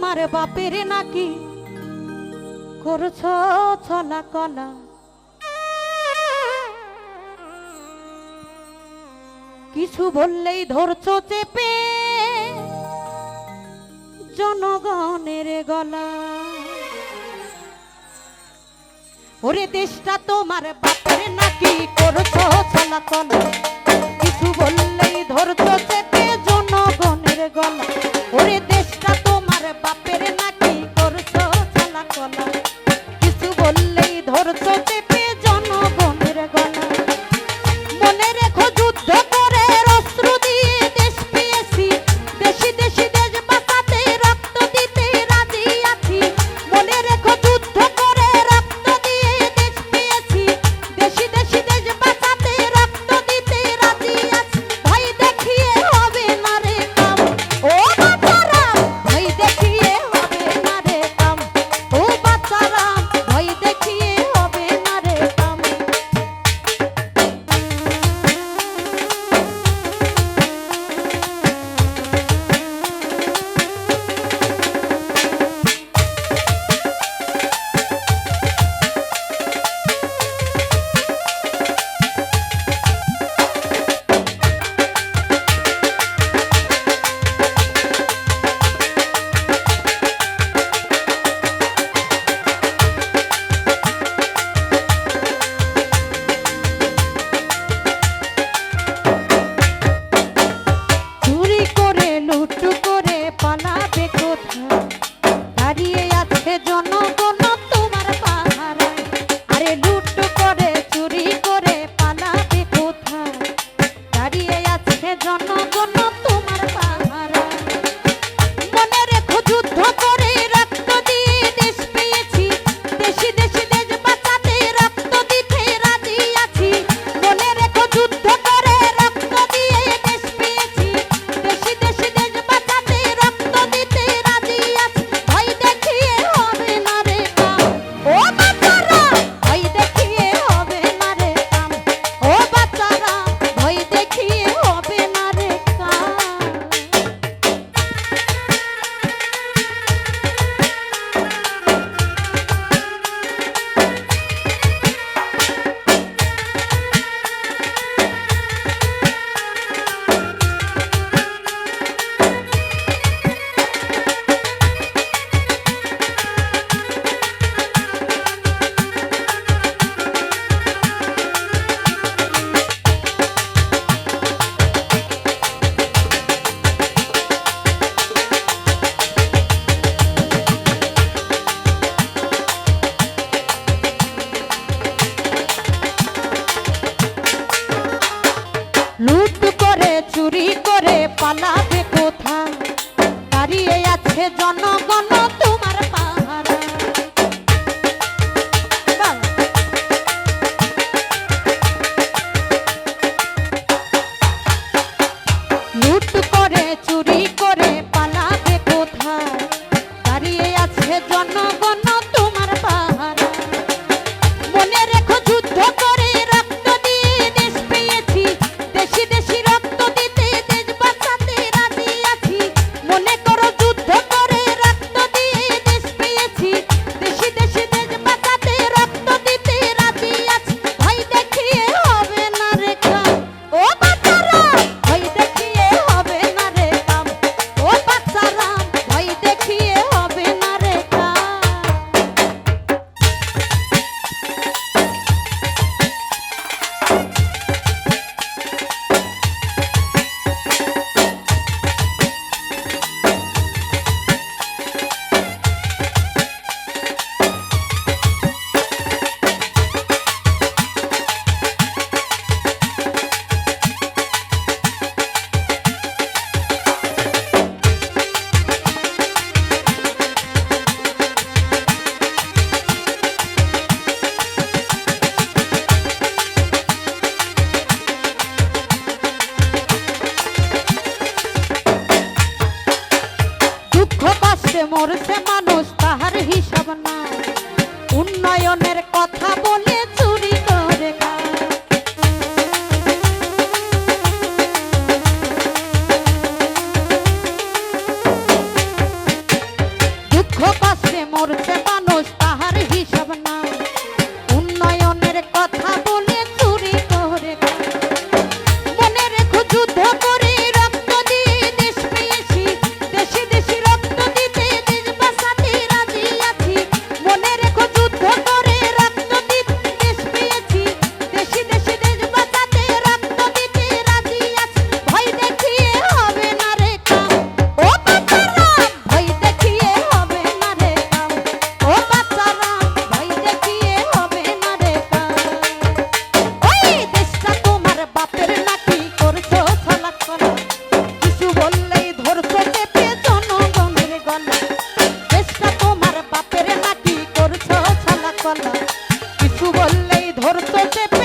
তোমার বাপের নাকি করছ ছলা কলা? কিছু বললেই ধরছ চেপে জনগণের গলা। ওরে দেশটা তোমার বাপের নাকি করছ ছলা কলা? পালাবে কোথায়? দাঁড়িয়ে আছে জনগণ তো মরছে মানুষ তাহার হিসাব না উন্নয়নের কথা বলে চুরি করে দুঃখ কষ্টে মরছে মানুষ গাছপালা কিছু বললেই ধরতো চেপে